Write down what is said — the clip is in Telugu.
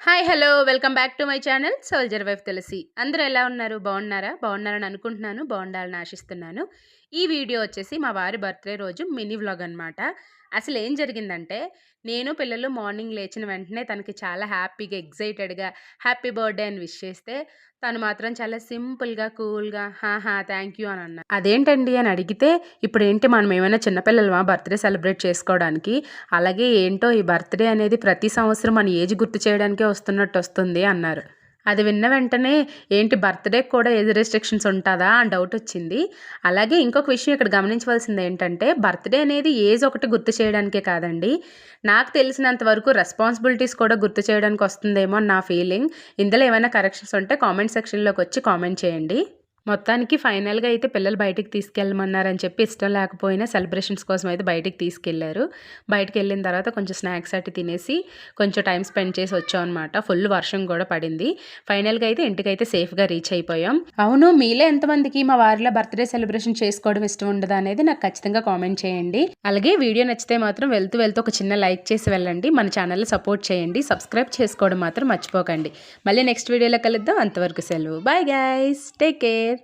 Hi hello welcome back to my channel soldier wife Tulasi అందరూ ఎలా ఉన్నారు? బాగున్నారా? బాగున్నారని అనుకుంటున్నాను. బాగుండాలని ఆశిస్తున్నాను. ఈ వీడియో వచ్చేసి మా వారి బర్త్డే రోజు మినీ వ్లాగ్ అనమాట అసలు ఏం జరిగిందంటే నేను పిల్లలు మార్నింగ్ లేచిన వెంటనే తనకి చాలా హ్యాపీగా ఎగ్జైటెడ్గా హ్యాపీ బర్త్డే అని విష్ చేస్తే తను మాత్రం చాలా సింపుల్గా కూల్గా హా థ్యాంక్ యూ అని అన్నా. అదేంటండి అని అడిగితే ఇప్పుడు ఏంటి మనం ఏమైనా చిన్నపిల్లలమా బర్త్డే సెలబ్రేట్ చేసుకోవడానికి? అలాగే ఏంటో ఈ బర్త్డే అనేది ప్రతి సంవత్సరం మన ఏజ్ గుర్తు చేయడానికి వస్తున్నట్టు వస్తుంది అన్నారు. అది విన్న వెంటనే ఏంటి బర్త్డే కూడా ఏజ్ రెస్ట్రిక్షన్స్ ఉంటుందా అని డౌట్ వచ్చింది. అలాగే ఇంకొక విషయం ఇక్కడ గమనించవలసింది ఏంటంటే బర్త్డే అనేది ఏజ్ ఒకటి గుర్తు చేయడానికే కాదండి. నాకు తెలిసినంత వరకు రెస్పాన్సిబిలిటీస్ కూడా గుర్తు చేయడానికి వస్తుందేమో అని నా ఫీలింగ్ ఇందులో ఏమైనా కరెక్షన్స్ ఉంటే కామెంట్ సెక్షన్లోకి వచ్చి కామెంట్ చేయండి. మొత్తానికి ఫైనల్గా అయితే పిల్లలు బయటికి తీసుకెళ్ళమన్నారని చెప్పి ఇష్టం లేకపోయినా సెలబ్రేషన్స్ కోసం అయితే బయటికి తీసుకెళ్ళారు. బయటికి వెళ్ళిన తర్వాత కొంచెం స్నాక్స్ అట్టి తినేసి కొంచెం టైం స్పెండ్ చేసి వచ్చాం అనమాట ఫుల్ వర్షం కూడా పడింది. ఫైనల్గా అయితే ఇంటికైతే సేఫ్గా రీచ్ అయిపోయాం. అవును మీలో ఎంతమందికి మా వారిలో బర్త్డే సెలబ్రేషన్ చేసుకోవడం ఇష్టం ఉండదు అనేది నాకు ఖచ్చితంగా కామెంట్ చేయండి. అలాగే వీడియో నచ్చితే మాత్రం వెళ్తూ వెళ్తూ ఒక చిన్న లైక్ చేసి వెళ్ళండి. మన ఛానల్ సపోర్ట్ చేయండి. సబ్స్క్రైబ్ చేసుకోవడం మాత్రం మర్చిపోకండి. మళ్ళీ నెక్స్ట్ వీడియోలో కలుద్దాం. అంతవరకు సెలవు. Bye guys take care.